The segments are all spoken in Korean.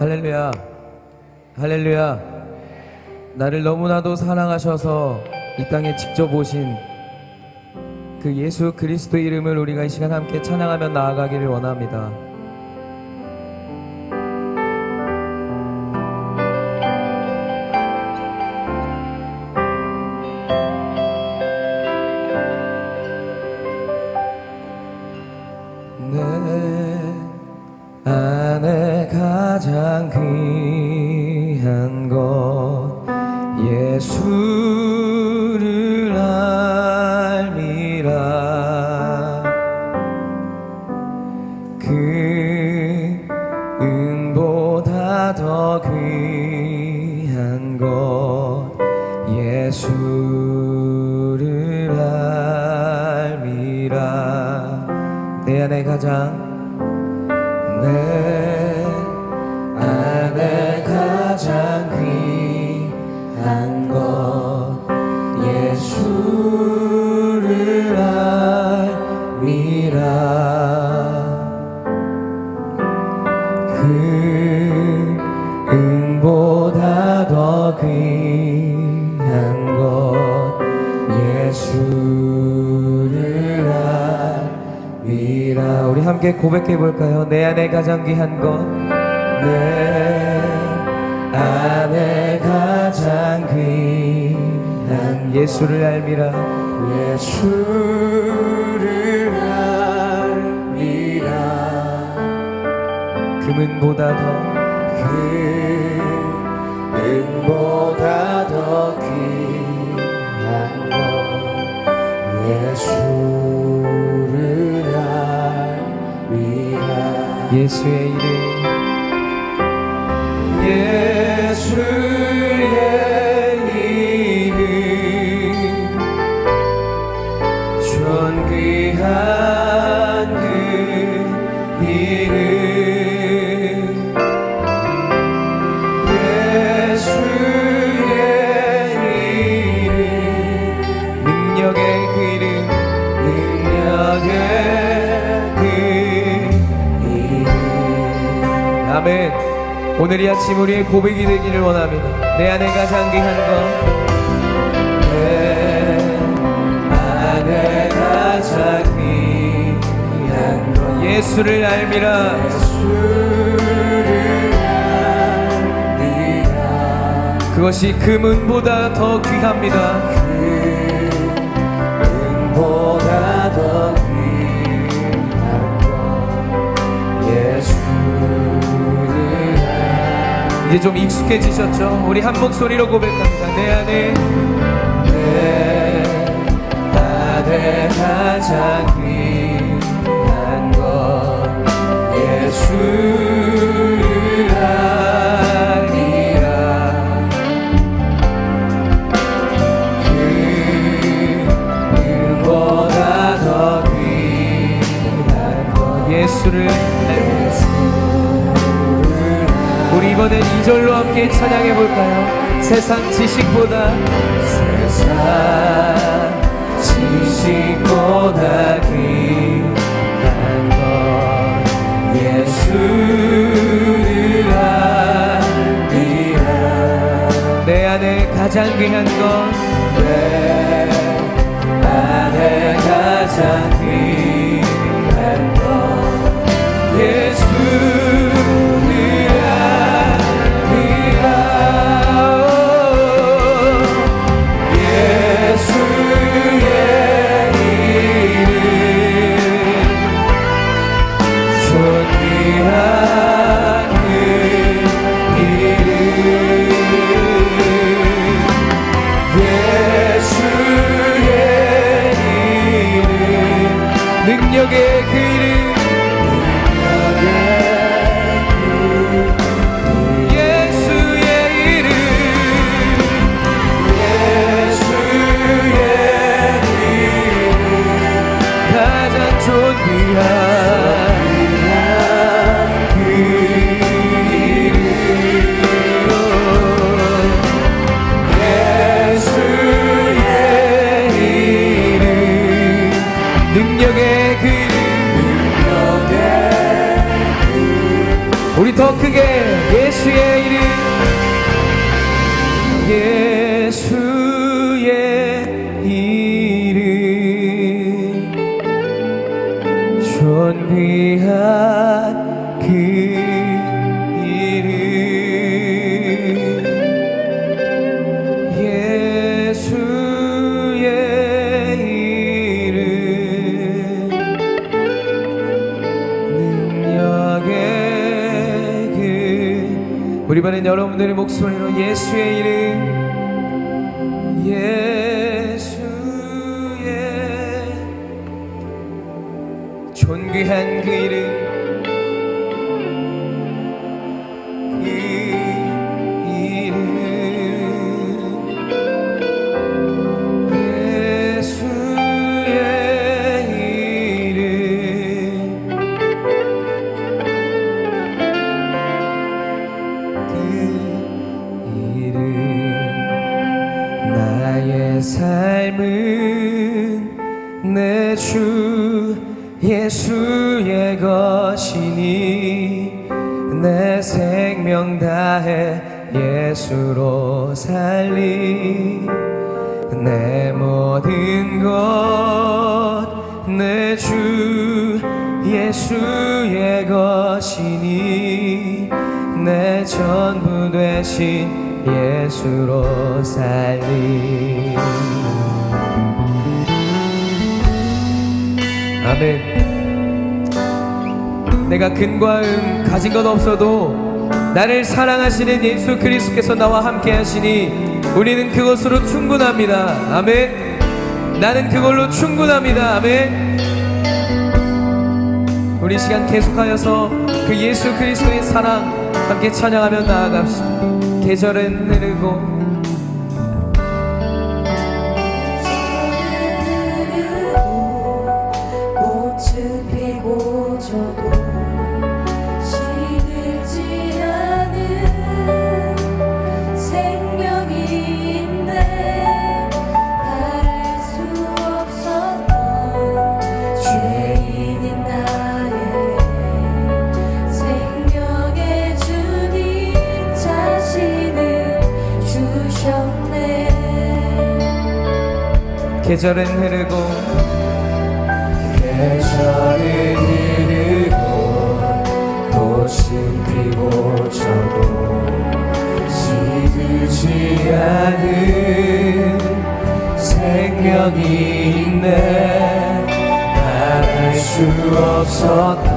할렐루야. 할렐루야. 나를 너무나도 사랑하셔서 이 땅에 직접 오신 그 예수 그리스도 이름을 우리가 이 시간 함께 찬양하며 나아가기를 원합니다. 내 안에 가장 귀한 것 예수를 알미라. 그 은보다 더 귀한 것 예수를 알미라. 내 안에 가장 내 안에 가장 귀한 것 예수를 알미라. 그 은보다 더 귀한 것 예수를 알미라. 우리 함께 고백해 볼까요? 내 안에 가장 귀한 것 내 안에 가장 귀한 예수를 알미라. 예수를 알미라. 금은보다 더 금은보다 더 귀한 것. 예수를 알미라. 예수의 이름 예수의 이름 존귀한 그 이름 예수의 이름 능력의 그 이름 능력의 그 이름 오늘 이 아침 우리의 고백이 되기를 원합니다. 내 안에 가장 귀한 것 내 안에 가장 귀한 것 예수를 알미라. 그것이 금은보다 더 귀합니다 이제 좀 익숙해지셨죠? 우리 한 목소리로 고백합니다. 내 안에 내 안에 가장 귀한 것 예수 이번엔 2절로 함께 찬양해 볼까요? 세상 지식보다. 세상 지식보다 귀한 것 예수를 알리라 내 안에 가장 귀한 것내 안에 가장 예수의 이름. 예수의 이름. 존귀한 우리 반은 여러분들의 목소리로 예수의 이름. 예수의 존귀한 그 이름 삶은 내 주 예수의 것이니 내 생명 다해 예수로 살리 내 모든 것 내 주 예수의 것이니 내 전부 되신 예수로 살리. 아멘. 내가 근과 음 가진 것 없어도 나를 사랑하시는 예수 그리스도께서 나와 함께 하시니 우리는 그것으로 충분합니다. 아멘. 나는 그걸로 충분합니다. 아멘. 우리 시간 계속하여서 그 예수 그리스도의 사랑 함께 찬양하며 나아갑시다. 계절은 흐르고 주셨네. 계절은 흐르고 계절은 흐르고 꽃은 피고 저도 시들지 않은 생명이 있네. 말할 수 없었던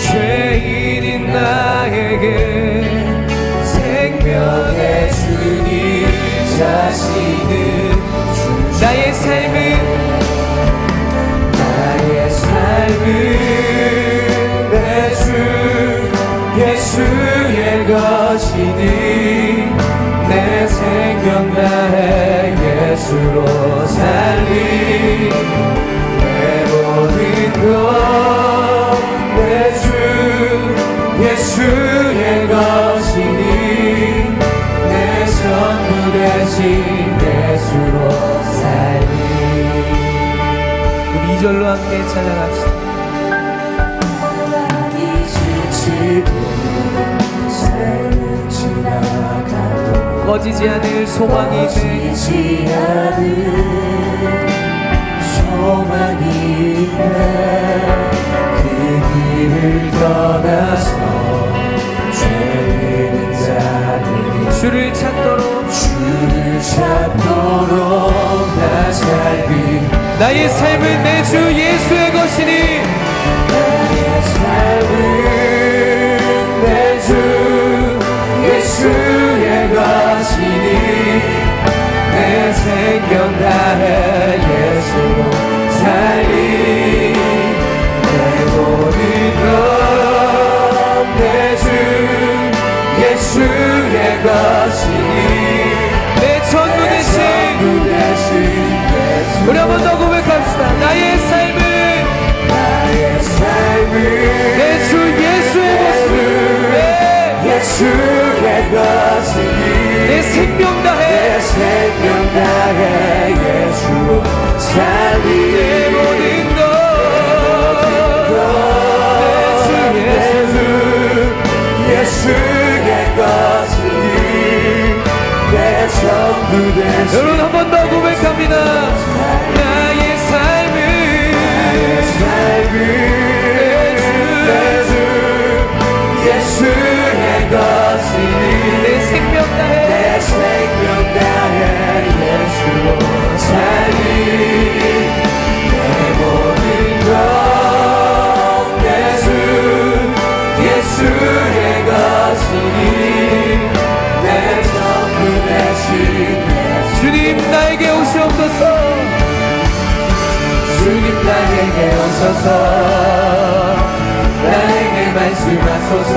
죄인인 나에게 생명의 주님 자신을 나의 삶은 나의 삶은 내주 예수의 것이니 내 생명 다해 예수로 살리 되신 예수로 살리 우리 2절로 함께 찬양합시다. 꺼지지 않을 소망이 돼 지지 않은 소망이 그 길을 떠나서 주를 찾도록 찾도록 나 살기 나의 삶은 내 주 예수의 것이니. 나의 삶은 내주 예수의 것이니 네. 예수의 것이니 내 생명 다해 내 생명 다해 예수로 살리 내 모든 예수. 예수의 것이니 내 전부 되신 여러분 한 번 더 고백합니다 오셔서. 나에게 말씀하소서.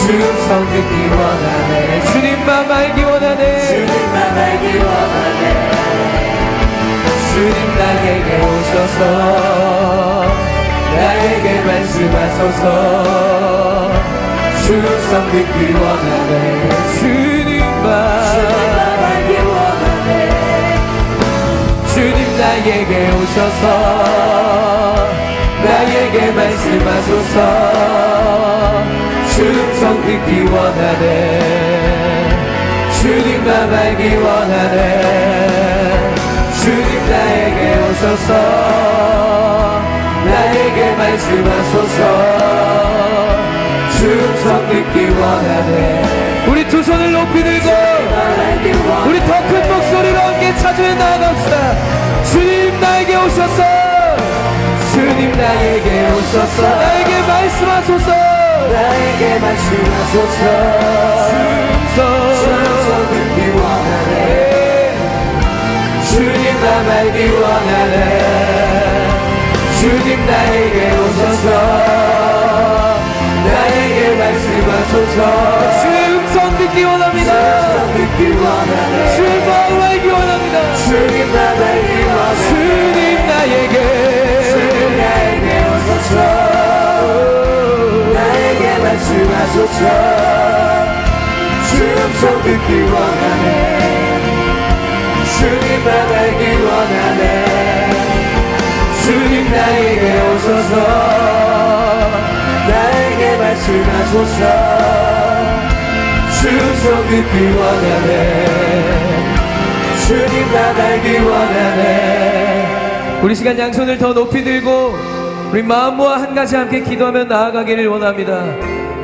충성 듣기 원하네. 주님만 알기 원하네. 주님만 알기 원하네. 주님 나에게 오셔서. 나에게 말씀하소서. 충성 듣기 원하네. 주님만 나에게 오셔서 나에게 말씀하소서. 충성 듣기 원하네. 주님만 알기 원하네. 주님 나에게 오셔서 나에게 말씀하소서. 충성 듣기 원하네. 우리 두 손을 높이 들고 우리 더 큰 목소리로 함께 찾으며 나아갑시다 오셔서. 주님 나에게 오셔서. 나에게 말씀하소서. 나에게 말씀하소서. 충성 듣기 원하네. 주님 나 말기 원하네. 주님 나에게 오셔서. 나에게 말씀하소서. 음성 듣기 원합니다. 충성 듣기 원하네. 주의 마음 알기 원합니다. 주님만 알기 하소서. 충성 듣기 원하네. 주님만 알기 원하네. 우리 시간 양손을 더 높이 들고 우리 마음 모아 한 가지 함께 기도하며 나아가기를 원합니다.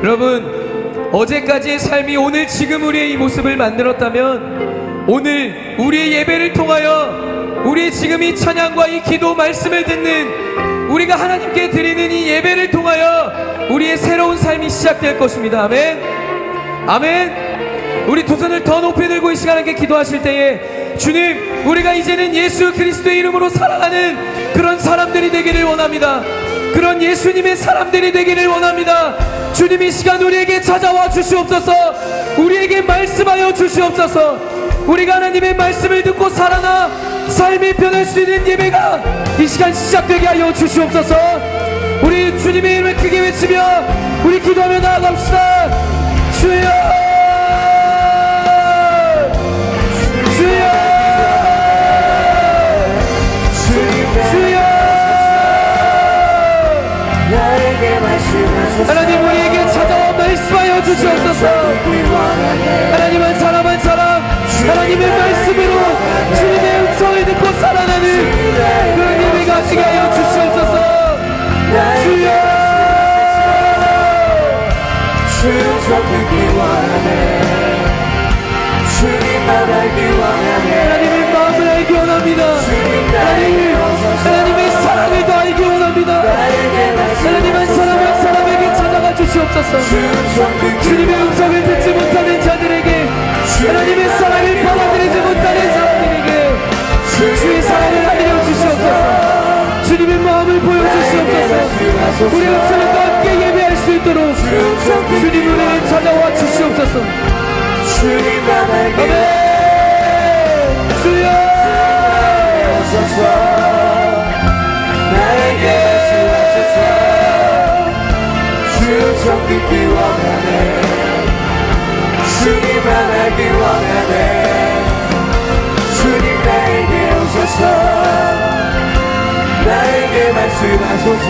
여러분 어제까지의 삶이 오늘 지금 우리의 이 모습을 만들었다면 오늘 우리의 예배를 통하여 우리의 지금 이 찬양과 이 기도 말씀을 듣는 우리가 하나님께 드리는 이 예배를 통하여 우리의 새로운 삶이 시작될 것입니다. 아멘. 아멘. 우리 두 손을 더 높이 들고 이 시간 함께 기도하실 때에 주님 우리가 이제는 예수 그리스도의 이름으로 살아가는 그런 사람들이 되기를 원합니다. 그런 예수님의 사람들이 되기를 원합니다. 주님 이 시간 우리에게 찾아와 주시옵소서. 우리에게 말씀하여 주시옵소서. 우리가 하나님의 말씀을 듣고 살아나 삶이 변할 수 있는 예배가 이 시간 시작되게 하여 주시옵소서 주님의 이름을 크게 외치며 우리 기도하며 나아갑시다. 주여! 하나님 우리에게 찾아와 말씀하여 주시옵소서. 하나님 한 사람 한 사람. 하나님의 원하네. 주님만 알기 원하네. 하나님의 마음을 알기 원합니다. 하나님 하나님의 사랑을 더 알기 원합니다. 하나님 한 사람 한 사람에게 찾아가 주시옵소서. 주님의 음성을 듣지 못하는 자들에게 하나님의 사랑을 받아들이지 못하는 사람들에게 주의 사랑을 알려 주시옵소서. 주님의 마음을 보여주시옵소서. 우리 음성과 주님 우리를 찾아와 주시옵소서. 주님만 알기 아멘. 주여. 오소서. 나에게 말씀하소서. 충성 듣기 원하네. 주님만 알기 원하네. 주님 나에게 오셔서. 나에게 말씀하소서.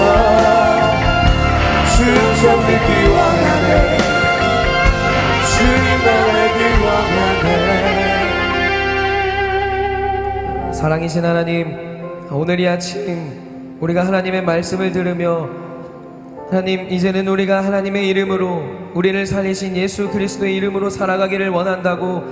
충성 듣기 원하네 사랑이신 하나님, 오늘 이 아침 우리가 하나님의 말씀을 들으며 하나님 이제는 우리가 하나님의 이름으로 우리를 살리신 예수 그리스도의 이름으로 살아가기를 원한다고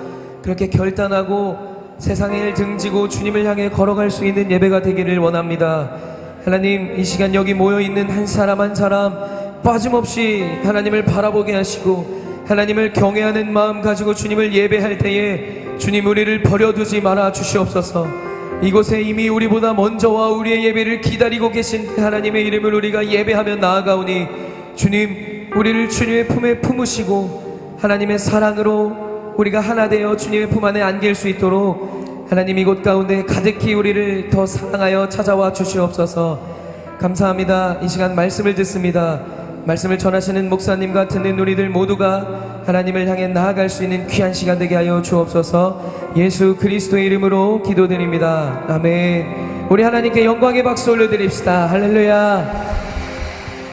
그렇게 결단하고 세상을 등지고 주님을 향해 걸어갈 수 있는 예배가 되기를 원합니다. 하나님 이 시간 여기 모여 있는 한 사람 한 사람 빠짐없이 하나님을 바라보게 하시고 하나님을 경외하는 마음 가지고 주님을 예배할 때에 주님 우리를 버려두지 말아 주시옵소서. 이곳에 이미 우리보다 먼저와 우리의 예배를 기다리고 계신 그 하나님의 이름을 우리가 예배하며 나아가오니 주님 우리를 주님의 품에 품으시고 하나님의 사랑으로 우리가 하나 되어 주님의 품 안에 안길 수 있도록 하나님 이곳 가운데 가득히 우리를 더 사랑하여 찾아와 주시옵소서. 감사합니다. 이 시간 말씀을 듣습니다 말씀을 전하시는 목사님과 듣는 우리들 모두가 하나님을 향해 나아갈 수 있는 귀한 시간 되게 하여 주옵소서 예수 그리스도의 이름으로 기도드립니다. 아멘. 우리 하나님께 영광의 박수 올려드립시다. 할렐루야.